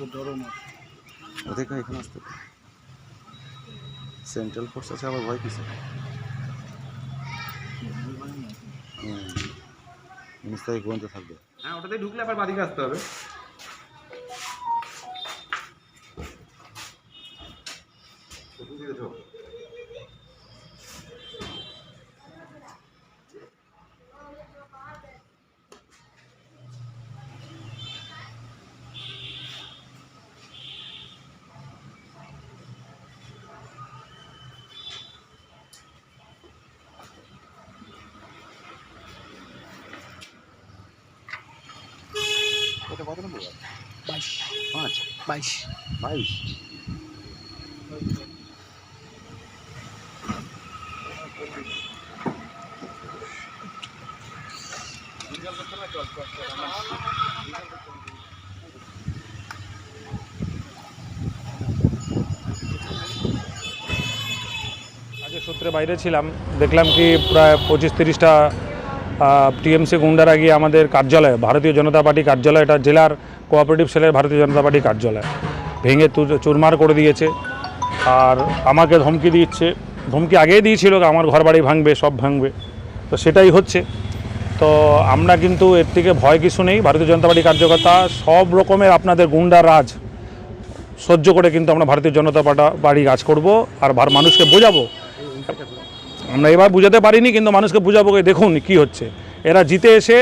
না ওদেরকে এখানে আসতে সেন্ট্রাল ফোর্স আছে আবার ভয় কিসে উনিশ তারিখ পর্যন্ত থাকবে। হ্যাঁ ওটাতে ঢুকলে আবার বাদিকে আসতে হবে। এটা কত নম্বর বাইশ। পাঁচ। বাইশ। বাইশ? আজকে সূত্রে বাইরে ছিলাম দেখলাম কি প্রায় পঁচিশ তিরিশটা টিএমসি গুন্ডারা গিয়ে আমাদের কার্যালয়, ভারতীয় জনতা পার্টি কার্যালয়, এটা জেলার কোঅপারেটিভ সেলের ভারতীয় জনতা পার্টি কার্যালয়, ভেঙে চুরমার করে দিয়েছে। আর আমাকে ধমকি দিচ্ছে, ধমকি আগেই দিয়েছিল আমার ঘর বাড়ি ভাঙবে, সব ভাঙবে। তো সেটাই হচ্ছে। তো আমরা কিন্তু এর থেকে ভয় কিছু নেই, ভারতীয় জনতা পার্টি কার্যকর্তা সব রকমের আপনাদের গুন্ডা রাজ সহ্য করে কিন্তু আমরা ভারতীয় জনতা পার্টা- কাজ করব আর ভার- মানুষকে বোঝাবো। আমরা এবার বুঝাতে পারিনি কিন্তু মানুষকে বুঝাবো দেখুন কি হচ্ছে। এরা জিতে এসে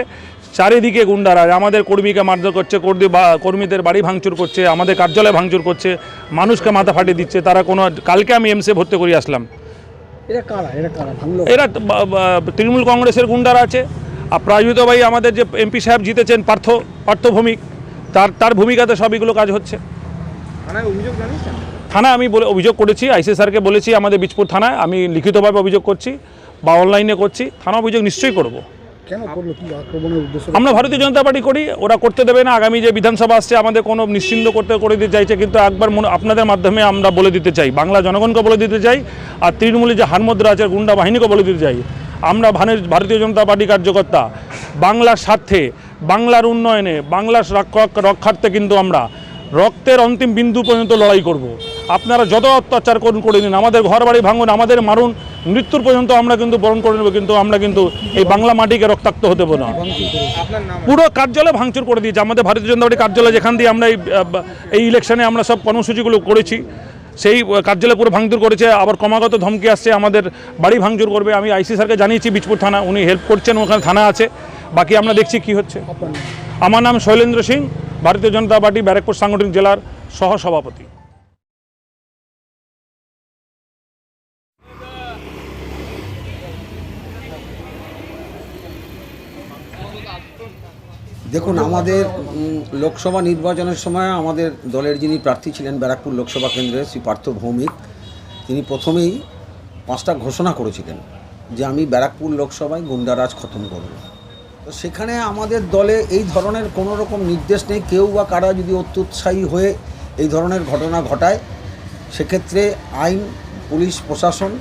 চারিদিকে গুন্ডারা আমাদের কর্মীকে মারধর করছে কর্মী বা কর্মীদের বাড়ি ভাঙচুর করছে আমাদের কার্যালয় ভাঙচুর করছে মানুষকে মাথা ফাটিয়ে দিচ্ছে তারা কোনো কালকে আমি এমসে ভর্তি করে আসলাম। এরা তৃণমূল কংগ্রেসের গুন্ডারা আছে। আর প্রায়জিত ভাই আমাদের যে এমপি সাহেব জিতেছেন পার্থ পার্থ ভৌমিক তার তার ভূমিকাতে সব এগুলো কাজ হচ্ছে। অভিযোগ থানায় আমি বলে অভিযোগ করেছি আইসি স্যারকে বলেছি আমাদের বীজপুর থানায় আমি লিখিতভাবে অভিযোগ করছি বা অনলাইনে করছি থানা অভিযোগ নিশ্চয়ই করব। আমরা ভারতীয় জনতা পার্টি করি ওরা করতে দেবে না আগামী যে বিধানসভা আসছে আমাদের কোনো নিশ্চিন্ত করতে করে দিতে চাইছে কিন্তু একবার আপনাদের মাধ্যমে আমরা বলে দিতে চাই বাংলা জনগণকে বলে দিতে চাই আর তৃণমূলের যে হারমুদ্রা আছে গুন্ডা বাহিনীকে বলে দিতে চাই। আমরা ভারতীয় জনতা পার্টি কার্যকর্তা বাংলার স্বার্থে বাংলার উন্নয়নে বাংলার রক্ষা- রক্ষার্থে কিন্তু আমরা রক্তের অন্তিম বিন্দু পর্যন্ত লড়াই করব। আপনারা যত অত্যাচার করুন, করে দিন আমাদের ঘর বাড়ি ভাঙুন, আমাদের মারুন। মৃত্যুর পর্যন্ত আমরা কিন্তু বরণ করে নেব, কিন্তু আমরা কিন্তু এই বাংলা মাটিকে রক্তাক্ত হতে দেবো না। পুরো কার্যালয় ভাঙচুর করে দিয়েছে। আমাদের ভারতীয় জনতা পার্টি কার্যালয় যেখান দিয়ে আমরা এই এই ইলেকশনে আমরা সব কর্মসূচিগুলো করেছি, সেই কার্যালয় পুরো ভাঙচুর করেছে। আবার ক্রমাগত ধমকি আসছে, আমাদের বাড়ি ভাঙচুর করবে। আমি আইসি স্যারকে জানিয়েছি বীজপুর থানা, উনি হেল্প করছেন, ওখানে থানা আছে। বাকি আমরা দেখছি কি হচ্ছে। আমার নাম শৈলেন্দ্র সিং, ভারতীয় জনতা পার্টি ব্যারাকপুর সাংগঠনিক জেলার সহসভাপতি। দেখুন, আমাদের লোকসভা নির্বাচনের সময় আমাদের দলের যিনি প্রার্থী ছিলেন ব্যারাকপুর লোকসভা কেন্দ্রে শ্রী পার্থ ভৌমিক, তিনি প্রথমেই পাঁচটা ঘোষণা করেছিলেন যে আমি ব্যারাকপুর লোকসভায় গুন্ডারাজ খতম করব। তো সেখানে আমাদের দলে এই ধরনের কোনো রকম নির্দেশ নেই, কেউ বা কারা যদি অত্যুৎসাহী হয়ে এই ধরনের ঘটনা ঘটায়, সেক্ষেত্রে আইন, পুলিশ, প্রশাসন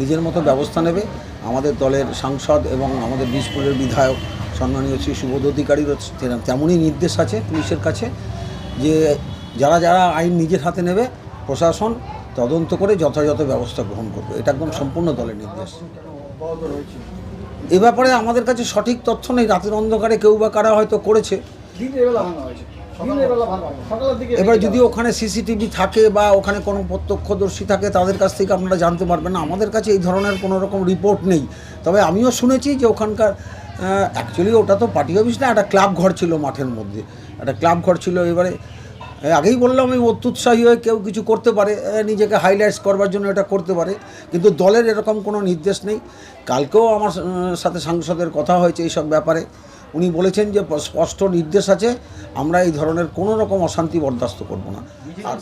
নিজের মতো ব্যবস্থা নেবে। আমাদের দলের সাংসদ এবং আমাদের বীজপুরের বিধায়ক সম্মানীয় শ্রী সুবোধ অধিকারীরও তেমনই নির্দেশ আছে পুলিশের কাছে যে যারা যারা আইন নিজের হাতে নেবে, প্রশাসন তদন্ত করে যথাযথ ব্যবস্থা গ্রহণ করবে। এটা একদম সম্পূর্ণ দলের নির্দেশ। এ ব্যাপারে আমাদের কাছে সঠিক তথ্য নেই। রাতের অন্ধকারে কেউ বা কারা হয়তো করেছে। এবার যদি ওখানে সিসিটিভি থাকে বা ওখানে কোনো প্রত্যক্ষদর্শী থাকে, তাদের কাছ থেকে আপনারা জানতে পারবেন না। আমাদের কাছে এই ধরনের কোনো রকম রিপোর্ট নেই। তবে আমিও শুনেছি যে ওখানকার অ্যাকচুয়ালি ওটা তো পার্টি অফিস না, একটা ক্লাব ঘর ছিল মাঠের মধ্যে। একটা ক্লাব ঘর ছিল, এবারে আগেই বললাম এই অত্যুৎসাহী হয়ে কেউ কিছু করতে পারে নিজেকে হাইলাইটস করবার জন্য এটা করতে পারে, কিন্তু দলের এরকম কোনো নির্দেশ নেই। কালকেও আমার সাথে সাংসদের কথা হয়েছে এইসব ব্যাপারে। উনি বলেছেন যে স্পষ্ট নির্দেশ আছে, আমরা এই ধরনের কোনো রকম অশান্তি বরদাস্ত করব না। আর